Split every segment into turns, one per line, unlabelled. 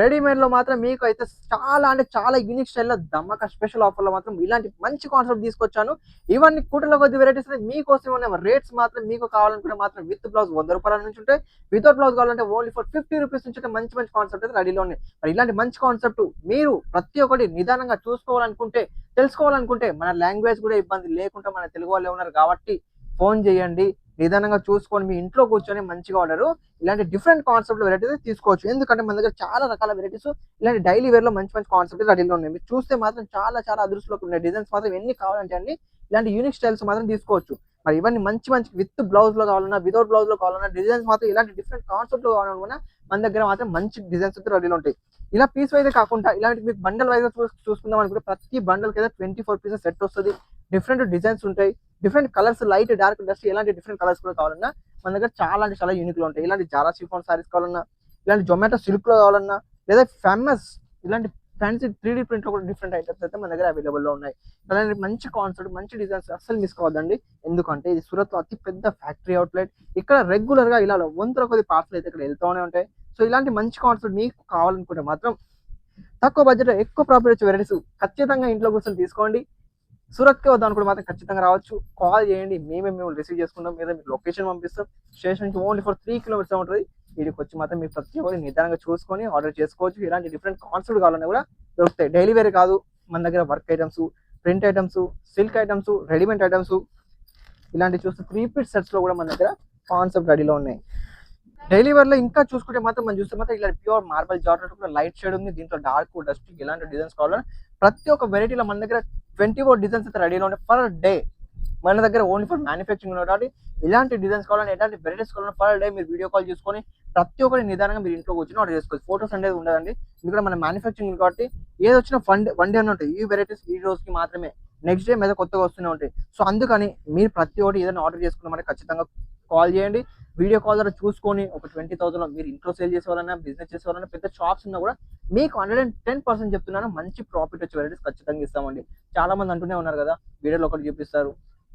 రెడీమేడ్లో మాత్రం మీకు అయితే చాలా అంటే చాలా యూనిక్ స్టైల్లో దమ్మక స్పెషల్ ఆఫర్లో మాత్రం ఇలాంటి మంచి కాన్సెప్ట్ తీసుకొచ్చాను. ఇవన్నీ కుటుంబ కొద్ది వెరైటీస్ మీకోసం ఉన్న రేట్స్ మాత్రం మీకు కావాలనుకుంటే మాత్రం విత్ బ్లౌజ్ వంద రూపాయల నుంచి ఉంటాయి. వితౌట్ బ్లౌజ్ కావాలంటే ఓన్లీ ఫర్ ఫిఫ్టీ రూపీస్ నుంచి మంచి మంచి కాన్సెప్ట్ అయితే రెడీలో ఉన్నాయి. మరి ఇలాంటి మంచి కాన్సెప్ట్ మీరు ప్రతి ఒక్కటి నిదానంగా చూసుకోవాలనుకుంటే తెలుసుకోవాలనుకుంటే మన లాంగ్వేజ్ కూడా ఇబ్బంది లేకుండా మన తెలుగు వాళ్ళు ఉన్నారు కాబట్టి ఫోన్ చేయండి. నిదానంగా చూసుకొని మీ ఇంట్లో కూర్చొని మంచిగా ఆర్డర్ ఇలాంటి డిఫరెంట్ కాన్సెప్ట్ వెరైటీస్ తీసుకోవచ్చు. ఎందుకంటే మన దగ్గర చాలా రకాల వెరైటీస్ ఇలాంటి డైలీ వేర్లో మంచి మంచి కాన్సెప్ట్ రెడీలో ఉన్నాయి. మీరు చూస్తే మాత్రం చాలా చాలా అదృష్టంలోకి ఉన్నాయి. డిజైన్స్ మాత్రం ఎన్ని కావాలంటే అన్ని ఇలాంటి యూనిక్ స్టైల్స్ మాత్రం తీసుకోవచ్చు. మరి ఇవన్నీ మంచి మంచి విత్ బ్లౌజ్లో కావాలన్నా వితౌట్ బ్లౌజ్లో కావాలన్నా డిజైన్స్ మాత్రం ఇలాంటి డిఫరెంట్ కాన్సెప్ట్లో కావాలన్నా మన దగ్గర మాత్రం మంచి డిజైన్స్ అయితే రెడీలో ఉంటాయి. ఇలా పీస్ వైజ్ కాకుండా ఇలాంటి మీకు బండల్ వైజ్ చూసుకుందాం అనుకుంటే ప్రతి బండల్ కింద ట్వంటీ ఫోర్ పీసెస్ సెట్ వస్తుంది. డిఫరెంట్ డిజైన్స్ ఉంటాయి. Different colours light dark dust ఇలాంటి డిఫరెంట్ కలర్స్ కూడా కావాలన్నా మన దగ్గర చాలా అంటే చాలా యూనిక్లో ఉంటాయి. ఇలాంటి జారా సిఫాన్ సారీస్ కావాలన్నా ఇలాంటి జొమాటో సిల్క్లో కావాలన్నా లేదా ఫేమస్ ఇలాంటి ఫ్యాన్సీ త్రీ డీ ప్రింట్లో కూడా డిఫరెంట్ ఐటమ్స్ అయితే మన దగ్గర అవైలబుల్లో ఉన్నాయి. అలాంటి మంచి కాన్సెప్ట్ మంచి డిజైన్స్ అస్సలు మిస్ కావద్దండి. ఎందుకంటే ఇది సూరత్లో అతి పెద్ద ఫ్యాక్టరీ అవుట్లెట్ ఇక్కడ రెగ్యులర్గా ఇలా వంతుల కొద్ది పార్సల్ అయితే ఇక్కడ వెళ్తూనే ఉంటాయి. సో ఇలాంటి మంచి కాన్సెప్ట్ మీకు కావాలనుకుంటే మాత్రం తక్కువ బడ్జెట్ ఎక్కువ ప్రాపర్టీ వచ్చే వెరైటీస్ ఖచ్చితంగా ఇంట్లో కూర్చొని తీసుకోండి. సూరత్కి వద్దాం అనుకుంటే మాత్రం ఖచ్చితంగా రావచ్చు. కాల్ చేయండి. మేమే మేము రిసీవ్ చేసుకుంటాం. లేదా మీకు లొకేషన్ పంపిస్తాం. స్టేషన్ నుంచి ఓన్లీ ఫర్ త్రీ కిలోమీటర్స్ ఉంటుంది. వీడికి వచ్చి మాత్రం మీరు ప్రతి ఒక్కరు నిదానంగా చూసుకొని ఆర్డర్ చేసుకోవచ్చు. ఇలాంటి డిఫరెంట్ కాన్సెప్ట్ కావాలన్నా కూడా దొరుకుతాయి. డైలీ వేర్ కాదు. మన దగ్గర work items print items silk items readymade items ఇలాంటి చూస్తే త్రీ పీట్ సెట్స్లో కూడా మన దగ్గర కాన్సెప్ట్ రెడీలో ఉన్నాయి. డైలీ వేర్లో ఇంకా చూసుకుంటే మాత్రం మనం చూస్తే మాత్రం ఇలా ప్యూర్ మార్బల్ జార్జెట్ కూడా లైట్ షేడ్ ఉంది. దీంట్లో డార్క్ డస్ట్ ఇలాంటి డిజైన్స్ కావాలని ప్రతి ఒక్క వెరైటీలో మన దగ్గర ట్వంటీ ఫోర్ డిజైన్స్ అయితే రెడీలో ఉంటాయి ఫర్ డే మన దగ్గర ఓన్లీ ఫర్ మ్యానుఫ్యాక్చరింగ్ కాబట్టి ఇలాంటి డిజైన్స్ కావాలని ఎలాంటి వెరైటీస్ కావాలని ఫర్ డే మీరు వీడియో కాల్ చేసుకొని ప్రతి ఒక్కటి నిదానంగా మీరు ఇంట్లో కూర్చొని ఆర్డర్ చేసుకోవచ్చు. ఫోటోస్ అనేది ఉండదండి. ఎందుకంటే మన మ్యానుఫ్యాక్చరింగ్ కాబట్టి ఏది వచ్చినా ఫండ్ వన్ డే ఉంటాయి. ఈ వెరైటీస్ ఈ రోజుకి మాత్రమే. నెక్స్ట్ డే మీద కొత్తగా వస్తూనే ఉంటాయి. సో అందుకని మీరు ప్రతి ఒక్కటి ఏదైనా ఆర్డర్ చేసుకున్నామంటే ఖచ్చితంగా కాల్ చేయండి. వీడియో కాల్ ద్వారా చూసుకొని ఒక ట్వంటీ థౌసండ్ మీరు ఇంట్లో సేల్ చేసేవాలన్నా బిజినెస్ చేసేవాళ్ళన్నా పెద్ద షాప్స్ ఉన్నా కూడా మీకు హండ్రెడ్ అండ్ టెన్ పర్సెంట్ చెప్తున్నాను మంచి ప్రాఫిట్ వచ్చే వెరైటీస్ ఖచ్చితంగా ఇస్తామండి. చాలా మంది అంటూనే ఉన్నారు కదా వీడియోలో ఒకటి చూపిస్తారు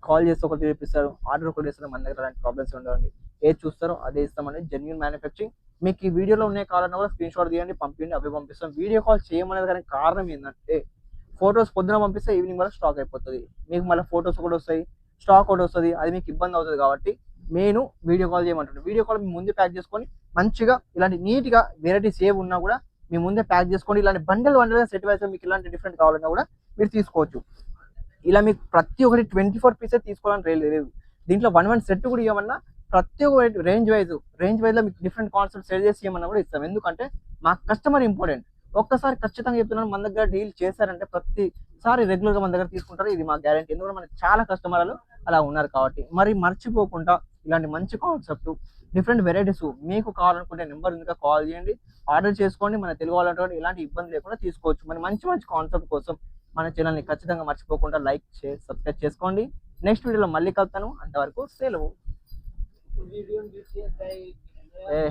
కాల్ చేస్తే ఒకటి చూపిస్తారు ఆర్డర్ ఒకటి చేస్తారు మన దగ్గర అలాంటి ప్రాబ్లమ్స్ ఉండవండి. ఏది చూస్తారో అదే ఇస్తామండి. జెన్యున్ మ్యానుఫ్యాక్చరింగ్ మీకు ఈ వీడియోలో ఉన్న కావాలన్నా కూడా స్క్రీన్ షాట్ తీయండి పంపించండి అవి పంపిస్తాం. వీడియో కాల్ చేయమనేది కానీ కారణం ఏంటంటే ఫొటోస్ పొద్దున పంపిస్తే ఈవినింగ్ వరకు స్టాక్ అయిపోతుంది. మీకు మళ్ళీ ఫొటోస్ కూడా వస్తాయి స్టాక్ ఒకటి వస్తుంది అది మీకు ఇబ్బంది అవుతుంది కాబట్టి నేను వీడియో కాల్ చేయమంటున్నాను వీడియో కాల్ మీ ముందే ప్యాక్ చేసుకొని మంచిగా ఇలాంటి నీట్గా వెరైటీస్ ఏవి ఉన్నా కూడా మీ ముందే ప్యాక్ చేసుకొని ఇలాంటి బండల్ బండల్గా సెట్ వైజ్ మీకు ఇలాంటి డిఫరెంట్ కావాలన్నా కూడా మీరు తీసుకోవచ్చు. ఇలా మీకు ప్రతి ఒక్కటి ట్వంటీ ఫోర్ పీసెస్ తీసుకోవాలని లేదు. దీంట్లో వన్ వన్ సెట్ కూడా ఇవ్వమన్నా ప్రతి ఒక్క రేంజ్ వైజ్ రేంజ్ వైజ్లో మీకు డిఫరెంట్ కాన్సెప్ట్ సెల్ చేసి ఇవ్వమన్నా కూడా ఇస్తాం. ఎందుకంటే మా కస్టమర్ ఇంపార్టెంట్ ఒక్కసారి ఖచ్చితంగా చెప్తున్నాను మన దగ్గర డీల్ చేశారంటే ప్రతిసారి రెగ్యులర్గా మన దగ్గర తీసుకుంటారు. ఇది మా గ్యారంటీ ఎందుకంటే మనకి చాలా కస్టమర్లు అలా ఉన్నారు కాబట్టి. మరి మర్చిపోకుండా ఇలాంటి మంచి కాన్సెప్ట్ డిఫరెంట్ వెరైటీస్ మీకు కావాలనుకుంటే నెంబర్ ఉంది కాల్ చేయండి. ఆర్డర్ చేసుకోండి. మన తెలుగు వాళ్ళంటే ఇలాంటి ఇబ్బంది లేకుండా తీసుకోవచ్చు. మరి మంచి మంచి కాన్సెప్ట్ కోసం మన ఛానల్ని ఖచ్చితంగా మర్చిపోకుండా లైక్ షేర్ సబ్స్క్రైబ్ చేసుకోండి. నెక్స్ట్ వీడియోలో మళ్ళీ కలుతాను అంతవరకు సెలవు. ఏ